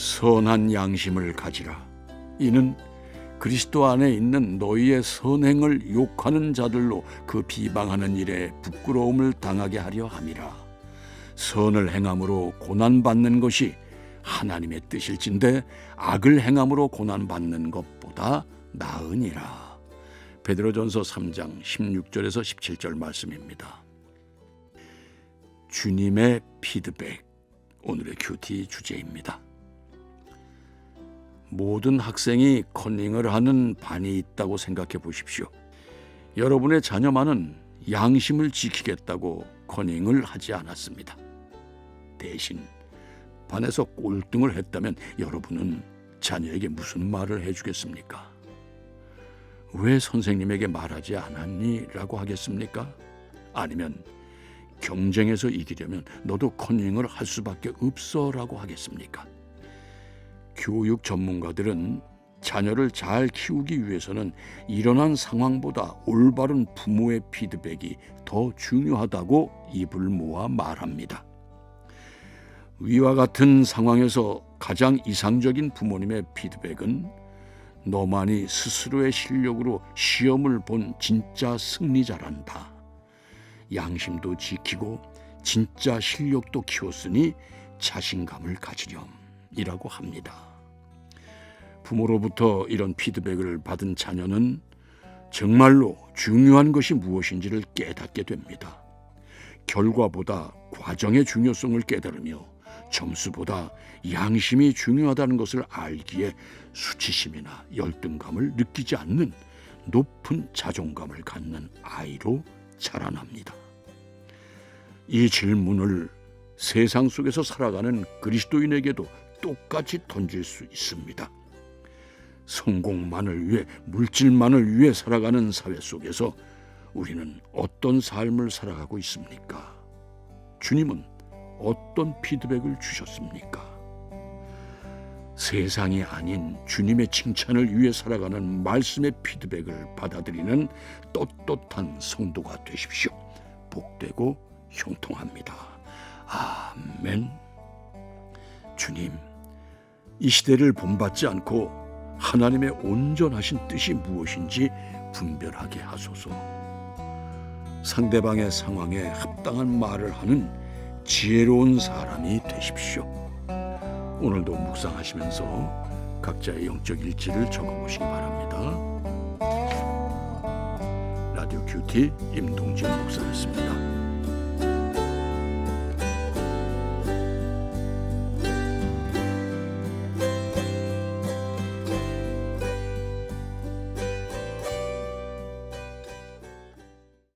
선한 양심을 가지라. 이는 그리스도 안에 있는 너희의 선행을 욕하는 자들로 그 비방하는 일에 부끄러움을 당하게 하려 함이라. 선을 행함으로 고난 받는 것이 하나님의 뜻일진데 악을 행함으로 고난 받는 것보다 나으니라. 베드로전서 3장 16절에서 17절 말씀입니다. 주님의 피드백 오늘의 큐티 주제입니다. 모든 학생이 커닝을 하는 반이 있다고 생각해 보십시오. 여러분의 자녀만은 양심을 지키겠다고 커닝을 하지 않았습니다. 대신 반에서 꼴등을 했다면 여러분은 자녀에게 무슨 말을 해주겠습니까? 왜 선생님에게 말하지 않았니? 라고 하겠습니까? 아니면 경쟁에서 이기려면 너도 커닝을 할 수밖에 없어 라고 하겠습니까? 교육 전문가들은 자녀를 잘 키우기 위해서는 일어난 상황보다 올바른 부모의 피드백이 더 중요하다고 입을 모아 말합니다. 위와 같은 상황에서 가장 이상적인 부모님의 피드백은 너만이 스스로의 실력으로 시험을 본 진짜 승리자란다. 양심도 지키고 진짜 실력도 키웠으니 자신감을 가지렴 이라고 합니다. 부모로부터 이런 피드백을 받은 자녀는 정말로 중요한 것이 무엇인지를 깨닫게 됩니다. 결과보다 과정의 중요성을 깨달으며 점수보다 양심이 중요하다는 것을 알기에 수치심이나 열등감을 느끼지 않는 높은 자존감을 갖는 아이로 자라납니다. 이 질문을 세상 속에서 살아가는 그리스도인에게도 똑같이 던질 수 있습니다. 성공만을 위해 물질만을 위해 살아가는 사회 속에서 우리는 어떤 삶을 살아가고 있습니까? 주님은 어떤 피드백을 주셨습니까? 세상이 아닌 주님의 칭찬을 위해 살아가는 말씀의 피드백을 받아들이는 떳떳한 성도가 되십시오. 복되고 형통합니다. 아멘. 주님, 이 시대를 본받지 않고 하나님의 온전하신 뜻이 무엇인지 분별하게 하소서. 상대방의 상황에 합당한 말을 하는 지혜로운 사람이 되십시오. 오늘도 묵상하시면서 각자의 영적 일지를 적어보시기 바랍니다. 라디오 큐티 임동진 목사였습니다.